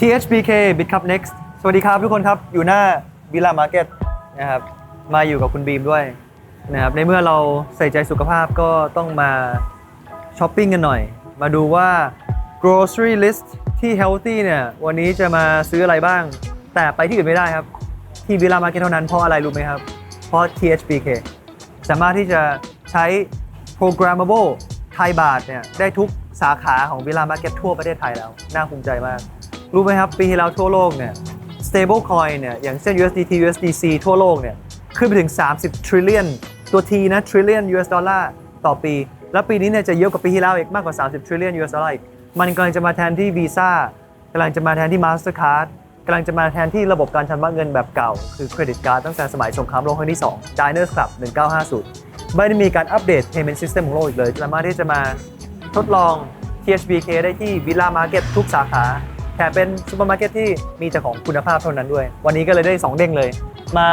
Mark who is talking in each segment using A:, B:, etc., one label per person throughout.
A: THBK Bit Cup Next สวัสดีครับทุกคนครับ อยู่หน้า Villa Market นะครับ มาอยู่กับคุณบีมด้วยนะครับ ในเมื่อเราใส่ใจสุขภาพก็ต้องมาช้อปปิ้งกันหน่อย มาดูว่า grocery list ที่ healthy เนี่ย วันนี้จะมาซื้ออะไรบ้าง แต่ไปที่อื่นไม่ได้ครับ ที่ Villa Market เท่านั้นเพราะอะไรรู้ไหมครับ เพราะ THBK สามารถที่จะใช้ programmable ไทยบาทเนี่ยได้ทุกสาขาของ Villa Market ทั่วประเทศไทยแล้ว น่าภูมิใจมาก รู้ไหมครับปีที่แล้วทั่วโลกเนี่ย stable coin เนี่ยอย่างเช่น USDT USDC ทั่วโลกเนี่ยขึ้นไปถึง 30 trillion ตัว T นะ trillion US ดอลลาร์ต่อปี แล้วปีนี้เนี่ยจะเยอะกว่าปีที่แล้วอีกมากกว่า 30 trillion US ดอลลาร์อีกมันกำลังจะมาแทนที่ Visa กำลังจะมาแทนที่ Mastercard กำลังจะมาแทนที่ระบบการชำระเงินแบบเก่า คือเครดิตการ์ดตั้งแต่สมัยสงครามโลกครั้งที่ 2 Diners Club 1950 ไม่ได้มีการอัปเดต payment system ของโลกอีกเลยสามารถที่จะมาทดลอง THBK ได้ที่ Villa Market ทุกสาขา แถมเป็นซูเปอร์มาร์เก็ตที่มีแต่ของคุณภาพเท่านั้นด้วย วันนี้ก็เลยได้ 2 เด้งเลย มา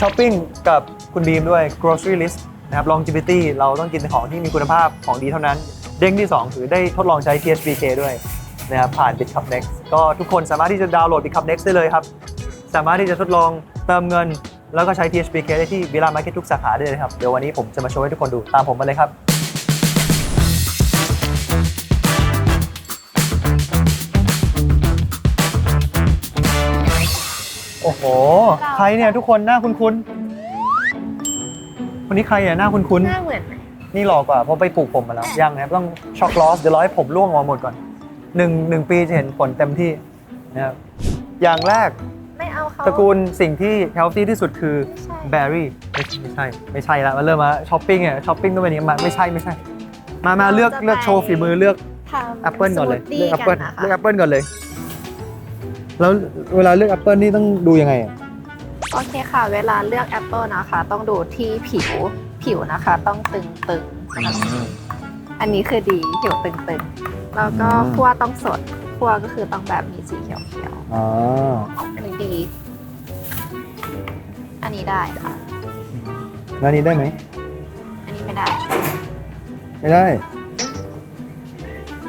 A: ช้อปปิ้งกับคุณบีมด้วย grocery list นะครับ longevity เราต้องกินของที่มีคุณภาพของดีเท่านั้น เด้งที่ 2 คือได้ทดลองใช้ THBK ด้วยนะครับผ่าน BitCup Next ก็ทุกคนสามารถที่จะดาวน์โหลด BitCup Next ได้เลยครับ สามารถที่จะทดลองเติมเงิน แล้วก็ใช้ THBK ได้ที่ Villa Market ทุกสาขาได้เลยครับ เดี๋ยววันนี้ผมจะมาโชว์ให้ทุกคนดูตามผมมาเลยครับ หใครเนี่ยทุกคนหน้าคุ้นๆคนนี้ใครอะหน้าคุ้น
B: หน้าเหมือนไหม
A: ๆนี่หล่อกว่าเพราะไปปลูกผมมาแล้วยังนะครับต้องช็อกลอสเดี๋ยวรอให้ผมร่วงออกมาหมดก่อนหนึ่งหนึ่งปีจะเห็นผลเต็มที่นะครับอย่างแรก
B: ไม่เอาเขา
A: ตระกูลสิ่งที่ healthy ที่สุดคือ
B: ใช่
A: แบร์รี่ไม่ใช่ ไม่ใช่ละมันเริ่มมาช้อปปิ้งอะช้อปปิ้งต้องเป็นอย่างนี้มาไม่ใช่ไม่ใช่ มามาเลือกเลือกโชว์ฝีมือเลือก
B: ทำ
A: แอปเปิลก่อนเลย
B: สมูทตี้
A: เลือกแอปเปิล
B: นะคะ
A: เลือกแอปเปิลก่อนเลย แล้วเวลาเลือกแอปเปิลนี่ต้องดูยังไงอะ
B: โอเคค่ะ เวลาเลือกแอปเปิลนะคะ ต้องดูที่ผิวผิวนะคะ ต้องตึงตึงๆอันนี้คือดีผิวตึงตึงๆแล้วก็
A: อืม
B: คั่วต้องสดคั่วก็คือต้องแบบมีสีเขียวเขียว
A: อ๋อ
B: ๆอันนี้ดี อันนี้ได้ค่ะ
A: แล้วอันนี้ได้ไหม
B: อันนี้ไม่ได้
A: ไม่ได้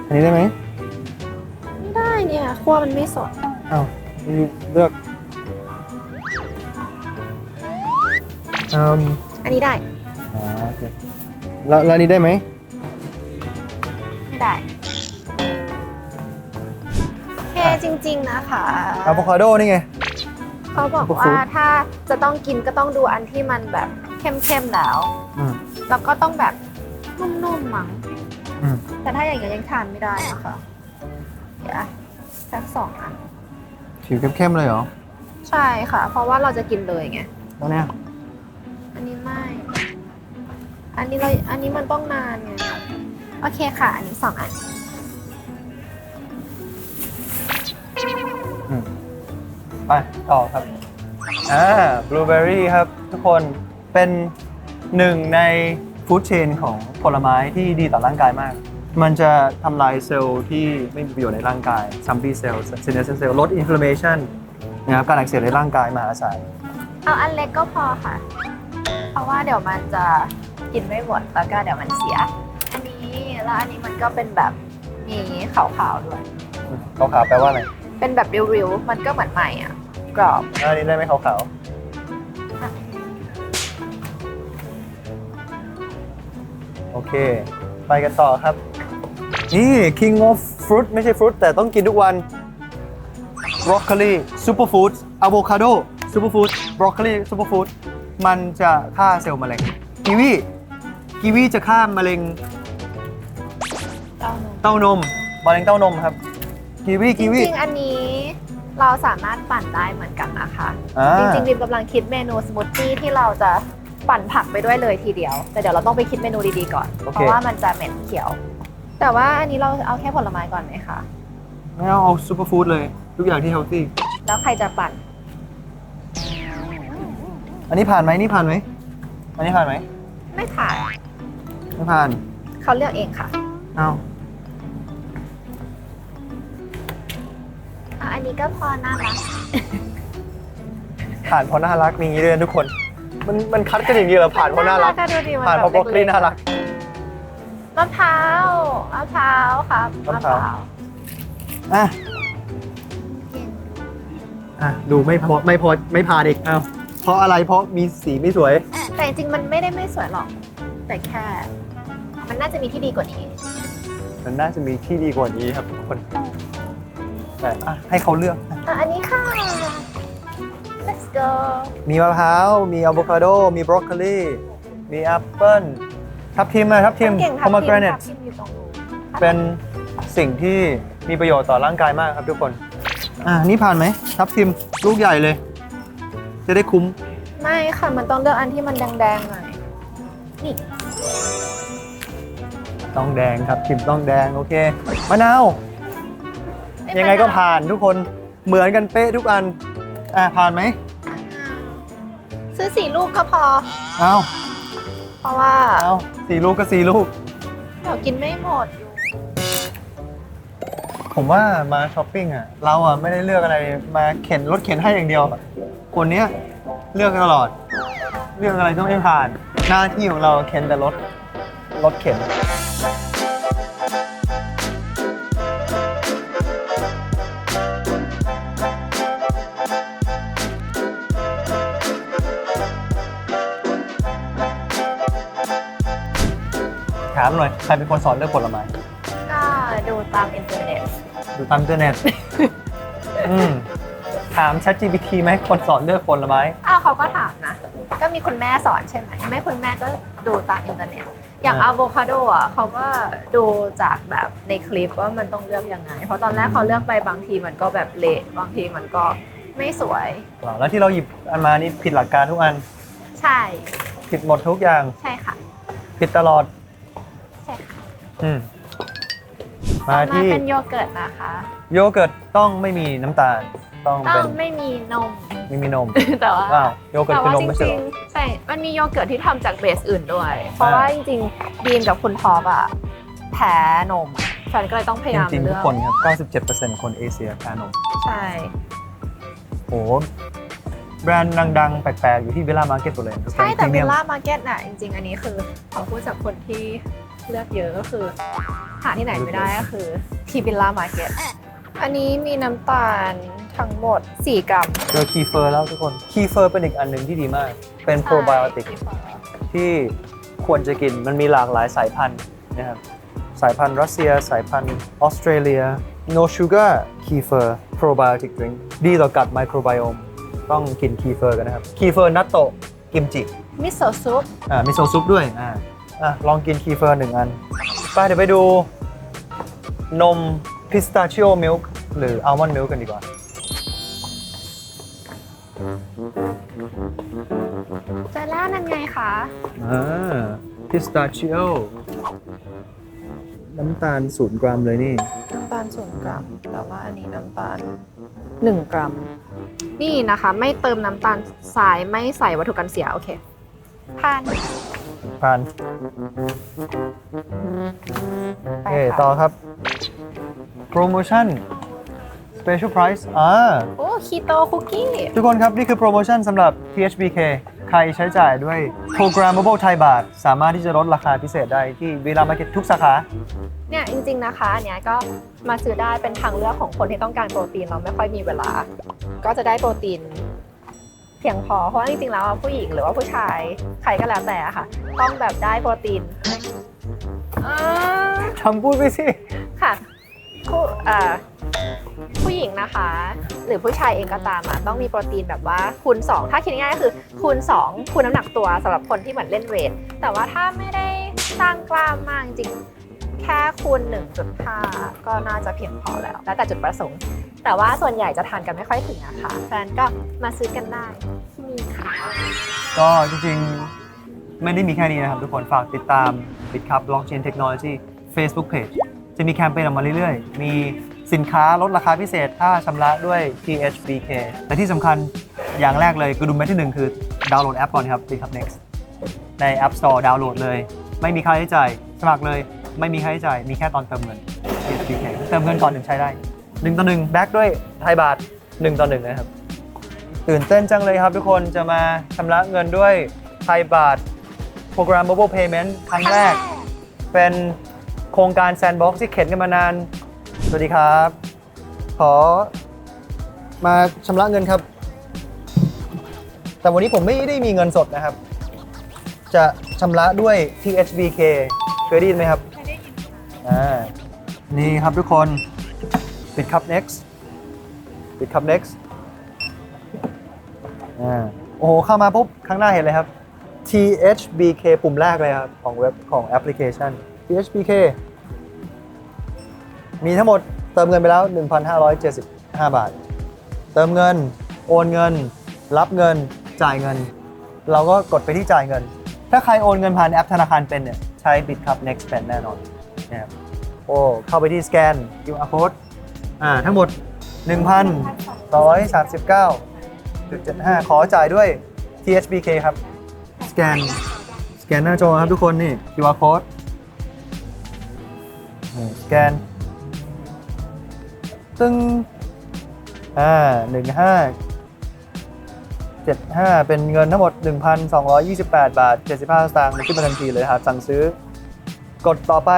A: อันนี้ได้ไหม
B: ไม่ได้เนี่ยคั่วมันไม่สด
A: อ้าวเลือกอืม
B: อันนี้ได้
A: อ๋อโอเคแล้วแล้วอันนี้ได้ไหม
B: ไม่ได้โอเคจริง ๆ นะคะ
A: อะโวคาโดนี่ไง
B: เขาบอก
A: ซุปเปอร์ฟู้
B: ว่า
A: ด
B: ถ้าจะต้องกินก็ต้องดูอันที่มันแบบเข้มๆแล้ว
A: อืม
B: แล้วก็ต้องแบบนุ่มๆมั้ง
A: อืม
B: แต่ถ้าอย่างเงี้ยยังทานไม่ได้นะคะเดี๋ยวสักสองอัน
A: ผิวเข้มๆเลยเหรอ
B: ใช่ค่ะ เพราะว่าเราจะกินเลยไง
A: แล้วเนี่ย
B: อันนี้ไม่ อันนี้เรา อันนี้มันต้องนานไง โอเคค่ะ อันนี้สองอัน
A: ไปต่อครับ อ่าบลูเบอร์รี่ครับ ทุกคนเป็นหนึ่งในฟู้ดเชนของผลไม้ที่ดีต่อร่างกายมาก มันจะทำลายเซลล์ที่ไม่มีประโยชน์ในร่างกายซัมปี้เซลล์เซนเนสเซลล์ลดอินฟล m เมชันนะครับการอักเสบในร่างกายมหาศาล
B: เอาอันเล็กก็พอค่ะ เพราะว่าเดี๋ยวมันจะกินไม่หมดแล้วก็เดี๋ยวมันเสีย อันนี้แล้วอันนี้มันก็เป็นแบบมีขาวๆด้วย
A: ขาวๆแปลว่าอะไร
B: เป็นแบบริ้วๆมันก็เหมือนใหม่อะ กรอบ
A: อันนี้ได้ไหมขาว
B: อะ
A: ๆโอเค ไปกันต่อครับ นี่ king of fruit ไม่ใช่ฟรุตแต่ต้องกินทุกวัน broccoli superfood avocado superfood broccoli superfood มันจะฆ่าเซลล์มะเร็งกีวีกีวีจะฆ่ามะเร็ง
B: เต้านม
A: เต้านมมะเร็งเต้านมครับกีวี
B: จ
A: กีวี
B: ริงๆอันนี้เราสามารถปั่นได้เหมือนกันนะคะ
A: อ่า
B: จริงๆริมกำลังคิดเมนูสมูทตี้ที่เราจะปั่นผักไปด้วยเลยทีเดียว แต่เดี๋ยวเราต้องไปคิดเมนูดีๆก่อน เพราะว่ามันจะเหม็นเขียว แต่ว่าอันนี้เราเอาแค่ผลไม้ก่อนไหมคะ
A: ไม่เอาเอา superfood เลย ทุกอย่างที่ healthy
B: แล้วใครจะปั่น
A: อันนี้ผ่านไหมนี่ผ่านไหมอันนี้ผ่านไหม
B: ไม่ผ่าน
A: ไม่ผ่าน
B: เขาเลือกเองค่ะ
A: เอา
B: อะอันนี้ก็พอน่ารัก
A: ผ่านเพราะน่ารักมีอย่างนี้ด้วยนะทุกคน มันมันคัดกันอย่างนี้เหรอผ่านเพราะน่ารัก
B: อะดูดิมัน
A: ผ่านเพราะบ
B: แล็
A: อกลี่น่ารัก
B: มะพร้าวมะพร้าวครับ
A: มะพร้าว
B: ว
A: อะอะดูไม่พอไม่พอไม่ผ่านอีกอ้าวเพราะอะไรเพราะมีสีไม่สวย
B: แต่จริงๆมันไม่ได้ไม่สวยหรอก แต่แค่ มันน่าจะมีที่ดีกว่านี้
A: มันน่าจะมีที่ดีกว่านี้ครับทุกคนแต่อะให้เขาเลือก
B: อะอันนี้ค่ะ let's go
A: มีมะพร้าวมีอะโวคาโดมีบรอกโคลีมีแอปเปิ้ล ทับทิมอะทับทิม
B: เก่ง
A: พ
B: ทับ
A: มา
B: ทิ
A: เกร
B: ม
A: เน
B: ทั
A: ต
B: บทิมอยู่ตรงนู้น
A: เป็นสิ่งที่มีประโยชน์ต่อร่างกายมากครับทุกคน อะนี่ผ่านไหมทับทิมลูกใหญ่เลย จะได้คุ้ม
B: ไม่ค่ะ มันต้องเลือกอันที่มันแดงๆหน่อย นี่
A: ต้องแดงครับทิมต้องแดงโอเคมะนาว
B: ม่
A: ยังไงก็
B: เป็ร
A: ผ่านทุกคนเหมือนกันเป๊ะทุกอัน อะผ่านไหม
B: ซื้อสี่ลูกก็พอ
A: เอา
B: เพ ราะว่า
A: เอาสี่ลูกก็สี่ลูก
B: เดี๋ยวกินไม่หมดอยู่
A: ผมว่ามาช้อปปิ้งอะ เราอะไม่ได้เลือกอะไรมาเข็นรถเข็นให้อย่างเดียว คนเนี้ยเลือกตลอด เรื่องอะไรก็ไม่ผ่าน หน้าที่ของเราเข็นแต่รถ รถเข็นามหน่อย ใครเป็นคนสอนเรื่องผลไม้
B: ก็ดูตามอินเทอร์เน็ต
A: ดูตามอินเทอร์เน็ต อืมถาม ChatGPT ไหมคนสอนเลือกผลไม้
B: อ้าวเขาก็ถามนะ ก็มีคุณแม่สอนใช่ไหมแม่คุณแม่ก็ดูตามอินเทอร์เน็ต อย่าง
A: อ่า
B: อะโวคาโดอะเขาก็ดูจากแบบในคลิปว่ามันต้องเลือกยังไง เพราะตอนแรกเขาเลือกไปบางทีมันก็แบบเละบางทีมันก็ไม่สวย
A: ว้าวแล้วที่เราหยิบอันมานี่ผิดหลักการทุกอัน
B: ใช่
A: ผิดหมดทุกอย่าง
B: ใช่ค่ะ
A: ผิดตลอด
B: ใช่ค่ะ
A: อืม
B: ต่อ
A: มา
B: มา
A: ที่
B: เป็นโยเกิร์ตนะคะ
A: โยเกิร์ตต้องไม่มีน้ำตาล ต้อง
B: ต้อ
A: เป็
B: ง
A: น
B: ไม่มีนม
A: ไม่มีนม
B: แต่ว่า
A: ว้าวโยเกิร์ต
B: แต่
A: คือ
B: ว่าน
A: ม
B: จ
A: ไม่ใช่
B: ริ
A: เห
B: ง
A: รอ
B: ๆแต่มันมีโยเกิร์ตที่ทำจากเบสอื่นด้วย เพราะ
A: อ่า
B: ว่าจริงๆบีมกับคุณท็อปอะแพ้นมฉันก็เลยต้องพยายาม
A: จริงๆ
B: เลื
A: ทุก
B: อก
A: คนครับ 97%คนเอเชียแพ้นม
B: ใช่
A: โห แบรนด์ดังๆ แปลกๆ อยู่ที่เวลามาร์เก็ตหมดเลย
B: ใช่แต่
A: พรี
B: เว
A: มียม
B: ล่ามาร์เก็ตน่ะจริง ๆ อันนี้คือของพูดจากคนที่ เลือกเยอะก็คือ หาที่ไหนไม่ได้ก็คือที่บิลล่ามาร์เก็ตอันนี้มีน้ำตาลทั้งหมด 4 กรัม
A: เจอคีเฟอร์แล้วทุกคน คีเฟอร์เป็นอีกอันหนึ่งที่ดีมาก เป็นโปรไบโอติกที่ควรจะกินมันมีหลากหลายสายพันธุ์นะครับสายพันธุ์รัสเซีย สายพันธุ์ออสเตรเลีย no sugar kefir probiotic drink ดีต่อกัดไมโครไบโอมต้องกินคีเฟอร์กันนะครับคีเฟอร์นัตโตะกิมจิ
B: มิโซะซุป
A: อ่ามีโซซุปด้วย อ่า อะ ลองกินคีเฟอร์หนึ่งอันไปเดี๋ยวไปดู นมพิสตาชิโอมิลค์หรืออัลมอนด์มิลค์กันดีกว่า
B: เจอแล้วนั่นไงคะ
A: อ่าพิสตาชิโอน้ำตาลศูนย์กรัมเลยนี่
B: น้ำตาลศูนย์กรัม แต่ว่าอันนี้น้ำตาล1กรัม นี่นะคะ ไม่เติมน้ำตาลทรายไม่ใส่วัตถุกันเสีย โอเคผ่าน
A: ผ่าน
B: ไป
A: โอเค
B: ค่ะ
A: ต่อครับ โปรโมชั่น Special Price อ่า
B: โอ้คีโตคุกกี้
A: ทุกคนครับ นี่คือโปรโมชั่นสำหรับ THBK ใครใช้จ่ายด้วย Programmable Thai Baht สามารถที่จะลดราคาพิเศษได้ที่เวลามาร์เก็ตทุกสาขา
B: เนี่ยจริง ๆ นะคะอันเนี้ยก็มาซื้อได้เป็นทางเลือกของคนที่ต้องการโปรตีนเราไม่ค่อยมีเวลา ก็จะได้โปรตีน เพียงพอเพราะว่าจริงๆแล้วอะผู้หญิงหรือว่าผู้ชายใครก็แล้วแต่อะค่ะ ต้องแบบได้โปรตีนอ่า
A: ทำพูดไปสิ
B: ค่ะผู้เอ่อผู้หญิงนะคะ หรือผู้ชายเองก็ตามอะต้องมีโปรตีนแบบว่าคูณ 2 ถ้าคิดง่ายๆก็คือคูณ 2 คูณน้ำหนักตัวสำหรับคนที่เหมือนเล่นเวท แต่ว่าถ้าไม่ได้สร้างกล้ามมากจริงๆแค่คูณ 1.5 ก็น่าจะเพียงพอแล้ว แล้วแต่จุดประสงค์ แต่ว่าส่วนใหญ่จะทานกันไม่ค่อยถึงนะคะแฟนก็มาซื้อกันได้ที่นี่ค่ะ
A: ก็จริงๆ ไม่ได้มีแค่นี้นะครับทุกคนฝากติดตาม BitCup Blockchain Technology Facebook Page จะมีแคมเปญออกมาเรื่อยๆ มีสินค้าลดราคาพิเศษ ถ้าชำระด้วย THBK และที่สำคัญอย่างแรกเลยคือดูเม็ดที่หนึ่งคือดาวน์โหลดแอปก่อนครับ BitCup Next ใน App Store ดาวน์โหลดเลย ไม่มีค่าใช้จ่ายสมัครเลย ไม่มีค่าใช้จ่ายมีแค่ตอนเติมเงิน THBK เติมเงินก่อนถึงใช้ได้1ต่อ1แบ็กด้วยไทยบาท1ต่อ1นะครับตื่นเต้นจังเลยครับทุกคนจะมาชำระเงินด้วยไทยบาท Programmable Payment ครั้งแรก เป็นโครงการ Sandbox ที่เข็นกันมานาน สวัสดีครับ ขอมาชำระเงินครับ แต่วันนี้ผมไม่ได้มีเงินสดนะครับ จะชำระด้วย THBK เคยได้ยินไหมครับ
C: ไม่ได้ยินค่ะ
A: อ่านี่ครับทุกคนปิดครับ next ปิดครับ next อ่าโอ้โห เข้ามาปุ๊บ ข้างหน้าเห็นเลยครับ THBK ปุ่มแรกเลยครับ ของเว็บของแอปพลิเคชัน THBK มีทั้งหมดเติมเงินไปแล้ว 1,575 บาท เติมเงิน โอนเงิน รับเงิน จ่ายเงิน เราก็กดไปที่จ่ายเงิน ถ้าใครโอนเงินผ่านแอปธนาคารเป็นเนี่ย ใช้ BitCup NextPen แน่นอนนะครับโอ้เข้าไปที่สแกน QR code อ่าทั้งหมด1,139.75 ขอจ่ายด้วย THBK ครับ แกน สแกนหน้าจอครับทุกคนนี่ QR code สแกน ตึ้งอ่าหนึ่งห้าเจ็ดห้าเป็นเงินทั้งหมด 1,228 บาท 75 สตางค์มันขึ้นมาทันทีเลยครับ สั่งซื้อกดต่อไป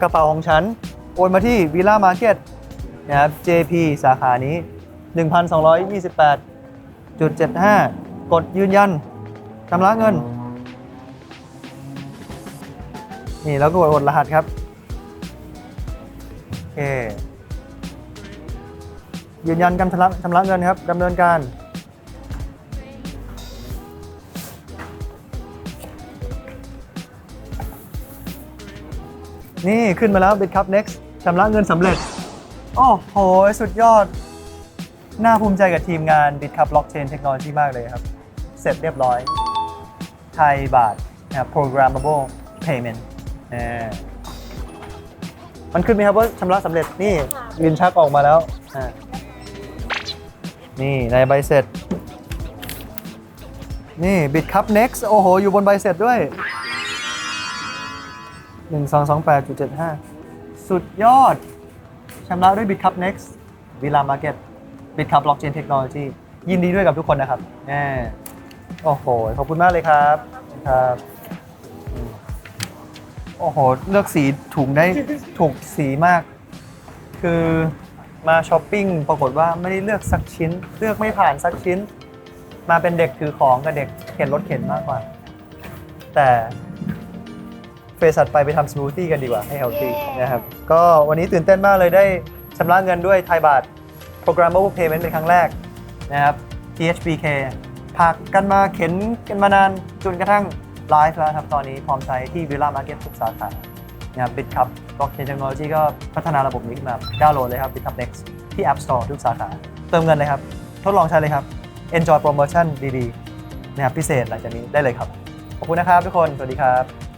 A: กระเป๋าของฉัน โอนมาที่วิลล่ามาร์เก็ตนะครับ JP สาขานี้ 1,228.75 กดยืนยันชำระเงิน นี่แล้วก็กดรหัสครับโอเคยืนยันการชำระชำระเงินครับดำเนินการนี่ขึ้นมาแล้ว BitCup Next ชำระเงินสำเร็จ โอ้โห สุดยอด น่าภูมิใจกับทีมงาน BitCup Blockchain Technology มากเลยครับ เสร็จเรียบร้อย ไทยบาทนะครับ programmable payment มันขึ้นไหมครับว่าชำระสำเร็จนี่ลินชักออกมาแล้ว นี่ในใบเสร็จ นี่ BitCup Next โอ้โห อยู่บนใบเสร็จด้วย 1228.75 สุดยอดชำระด้วย BitCup Next Villa Market BitCup Blockchain Technology ยินดีด้วยกับทุกคนนะครับแน่ โอ้โห ขอบคุณมากเลยครับครับอืมโอ้โห เลือกสีถุงได้ถูกสีมาก คือมาช้อปปิ้งปรากฏว่าไม่ได้เลือกสักชิ้น เลือกไม่ผ่านสักชิ้น มาเป็นเด็กถือของกับเด็กเข็นรถเข็นมากกว่า แต่เฟสถัดไปไปทำสมูทตี้กันดีกว่าให้เฮลตี้
B: เย้
A: นะครับ ก็วันนี้ตื่นเต้นมากเลยได้ชำระเงินด้วยไทยบาท programmable payment เป็นครั้งแรกนะครับ THBK ผักกันมาเข็นกันมานานจนกระทั่งไลฟ์แล้วครับตอนนี้พร้อมใช้ที่วิลล่ามาร์เก็ตทุกสาขานะครับ BitCup Blockchain Technology ก็พัฒนาระบบนี้ขึ้นมาดาวน์โหลดเลยครับ BitCup Next ที่ App Store ทุกสาขา เติมเงินเลยครับ ทดลองใช้เลยครับ Enjoy Promotion ดีๆนะครับพิเศษหลังจากนี้ได้เลยครับ ขอบคุณนะครับทุกคน สวัสดีครับ